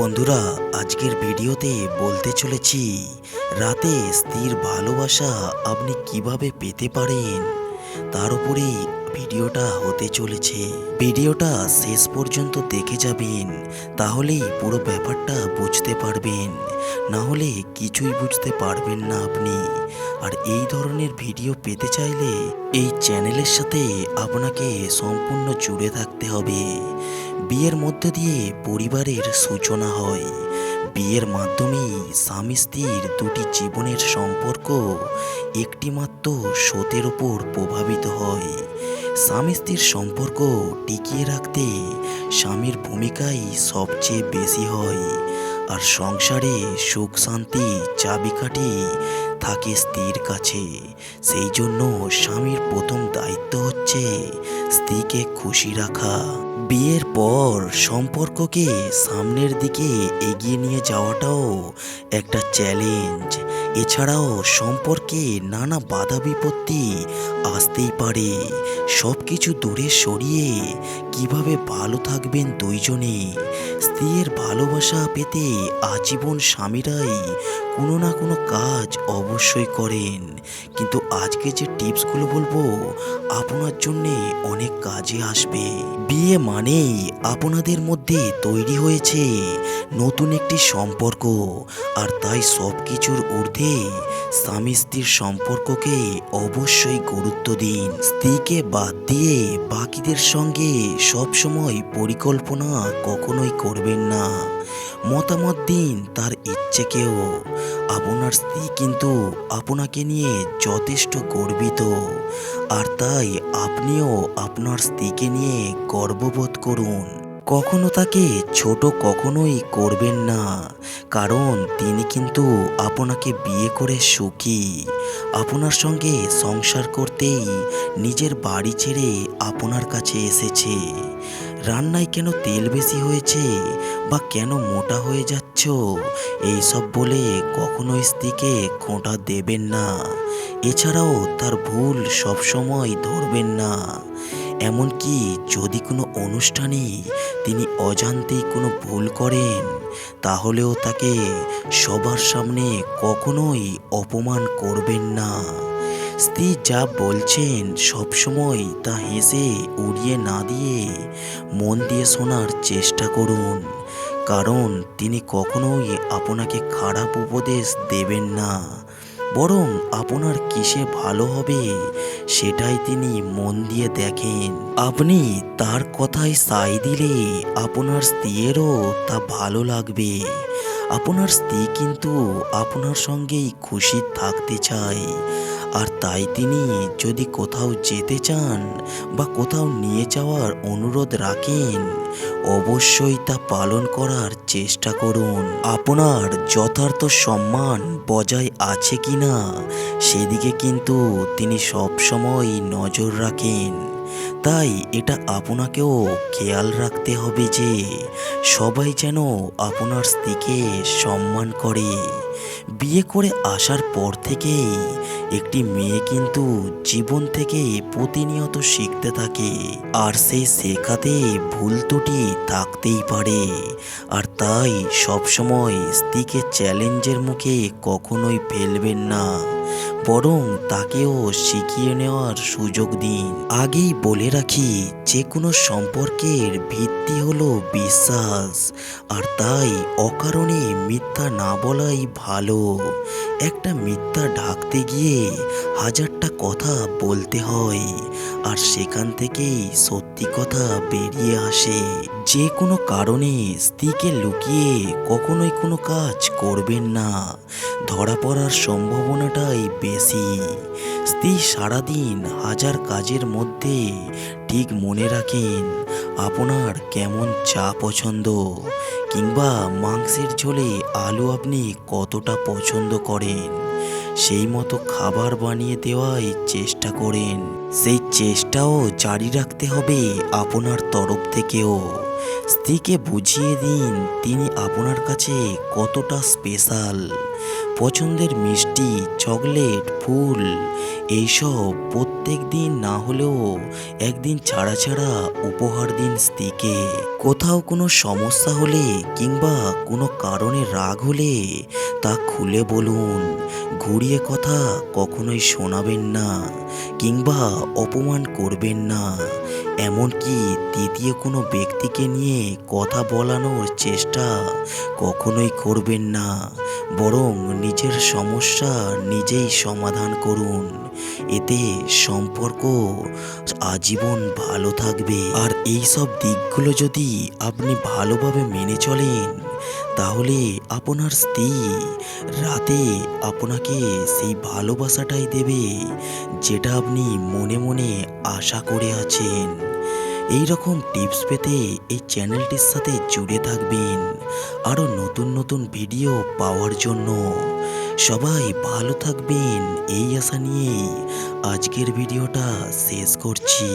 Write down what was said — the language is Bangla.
বন্ধুরা আজকের ভিডিওতে বলতে চলেছি রাতে স্থির ভালোবাসা আপনি কীভাবে পেতে পারেন? তার উপরেই ভিডিওটা হতে চলেছে। ভিডিওটা শেষ পর্যন্ত দেখে যাবেন, তাহলেই পুরো ব্যাপারটা বুঝতে পারবেন। না হলে কিছুই বুঝতে পারবেন না আপনি। আর এই ধরনের ভিডিও পেতে চাইলে এই চ্যানেলের সাথে আপনাকে সম্পূর্ণ জুড়ে থাকতে হবে। বিয়ের মধ্য দিয়ে পরিবারের সূচনা হয়। বিয়ের মাধ্যমেই স্বামী স্ত্রীর দুটি জীবনের সম্পর্ক একটিমাত্র সতের ওপর প্রভাবিত হয়। স্বামী স্ত্রীর সম্পর্ক টিকিয়ে রাখতে স্বামীর ভূমিকাই সবচেয়ে বেশি হয় আর সংসারে সুখ শান্তি চাবিকাঠি থাকে স্ত্রীর কাছে। সেই জন্য স্বামীর প্রথম দায়িত্ব হচ্ছে স্ত্রীকে খুশি রাখা। বিয়ের পর সম্পর্ককে সামনের দিকে এগিয়ে নিয়ে যাওয়াটাও একটা চ্যালেঞ্জ এছাড়াও সম্পর্কে নানা বাধা বিপত্তি আসতেই পারে। সব কিছু দূরে সরিয়ে কীভাবে ভালো থাকবেন দুইজনে? স্ত্রীর ভালোবাসা পেতে আজীবন স্বামীরাই কোনো না কোনো কাজ অবশ্যই করেন। কিন্তু আজকে যে টিপসগুলো বলব, আপনার জন্যে অনেক কাজে আসবে। বিয়ে মানেই আপনাদের মধ্যে তৈরি হয়েছে নতুন একটি সম্পর্ক, আর তাই সব কিছুর ঊর্ধ্বে স্বামী স্ত্রীর সম্পর্ককে অবশ্যই গুরুত্ব দিন। স্ত্রীকে বাদ দিয়ে বাকিদের সঙ্গে সবসময় পরিকল্পনা কখনোই করবেন না। মতামত দিন তার ইচ্ছেকেও। আপনার স্ত্রী কিন্তু আপনাকে নিয়ে যথেষ্ট গর্বিত। আর তাই আপনিও আপনার স্ত্রীকে নিয়ে গর্ববোধ করুন। কখনো তাকে ছোট কখনোই করবেন না। কারণ তিনি কিন্তু আপনাকে বিয়ে করে সুখী। আপনার সঙ্গে সংসার করতেই নিজের বাড়ি ছেড়ে আপনার কাছে এসেছে। রান্নায় কেন তেল বেশি হয়েছে বা কেন মোটা হয়ে যাচ্ছ, এইসব বলে কখনো স্ত্রীকে খোঁটা দেবেন না। এছাড়াও তার ভুল সবসময় ধরবেন না। এমনকি যদি কোনো অনুষ্ঠানে তিনি অজান্তেই কোনো ভুল করেন তাহলেও তাকে সবার সামনে কখনোই অপমান করবেন না। স্ত্রী যা বলছেন সবসময় তা হেসে উড়িয়ে না দিয়ে মন দিয়ে শোনার চেষ্টা করুন, কারণ তিনি কখনোই আপনাকে খারাপ উপদেশ দেবেন না। বরং আপনার কিসে ভালো হবে সেটাই তিনি মন দিয়ে দেখেন। আপনি তার কথায় সাই দিলে আপনার স্ত্রীরও তা ভালো লাগবে। আপনার স্ত্রী কিন্তু আপনার সঙ্গেই খুশি থাকতে চায়। আর তাই তিনি যদি কোথাও যেতে চান বা কোথাও নিয়ে যাওয়ার অনুরোধ রাখেন, অবশ্যই তা পালন করার চেষ্টা করুন। আপনার যথার্থ সম্মান বজায় আছে কি না সেদিকে কিন্তু তিনি সবসময় নজর রাখেন। তাই এটা আপনাকেও খেয়াল রাখতে হবে যে, সবাই যেন আপনার স্ত্রীকে সম্মান করে। বিয়ে করে আসার পর থেকেই একটি মেয়ে কিন্তু জীবন থেকে প্রতিনিয়ত শিখতে থাকে। আর সেই শেখাতে ভুল ত্রুটি থাকতেই পারে। আর তাই সবসময় স্ত্রীকে চ্যালেঞ্জের মুখে কখনোই ফেলবেন না। বরং তাকেও শিখিয়ে নেওয়ার সুযোগ দিন। আগেই বলে রাখি যে কোনো সম্পর্কের ভিত্তি হলো বিশ্বাস, আর তাই অকারণে মিথ্যা না বলাই ভালো। একটা মিথ্যা ঢাকতে গিয়ে হাজারটা কথা বলতে হয় আর সেখান থেকেই সত্যি কথা বেরিয়ে আসে। যে কোনো কারণে স্ত্রীকে লুকিয়ে কখনোই কোনো কাজ করবেন না। ধরা পড়ার সম্ভাবনাটাই বেশি। স্ত্রী সারাদিন হাজার কাজের মধ্যে ঠিক মনে রাখেন। আপনার কেমন চা পছন্দ? কিংবা মাংসের ঝোলে আলু আপনি কতটা পছন্দ করেন? সেই মতো খাবার বানিয়ে দেওয়াই চেষ্টা করেন। সেই চেষ্টাও জারি রাখতে হবে আপনার তরফ থেকেও। স্ত্রীকে বুঝিয়ে দিন, তিনি আপনার কাছে কতটা স্পেশাল পছন্দের মিষ্টি, চকলেট, ফুল, এইসব প্রত্যেক দিন না হলেও একদিন ছাড়া ছাড়া উপহার দিন স্ত্রীকে। কোথাও কোনো সমস্যা হলে কিংবা কোনো কারণে রাগ হলে তা খুলে বলুন। ঘুরিয়ে কথা কখনোই শোনাবেন না কিংবা অপমান করবেন না। এমনকি তৃতীয় কোনো ব্যক্তিকে নিয়ে কথা বলানোর চেষ্টা কখনোই করবেন না। বরং নিজের সমস্যা নিজেই সমাধান করুন। এতে সম্পর্ক আজীবন ভালো থাকবে। আর এই সব দিকগুলো যদি আপনি ভালোভাবে মেনে চলেন তাহলে আপনার স্ত্রী রাতে আপনাকে সেই ভালোবাসাটাই দেবে যেটা আপনি মনে মনে আশা করে আছেন। এই রকম টিপস পেতে এই চ্যানেলটির সাথে জুড়ে থাকবেন। আরও নতুন নতুন ভিডিও পাওয়ার জন্য সবাই ভালো থাকবেন, এই আশা নিয়েই আজকের ভিডিওটা শেষ করছি।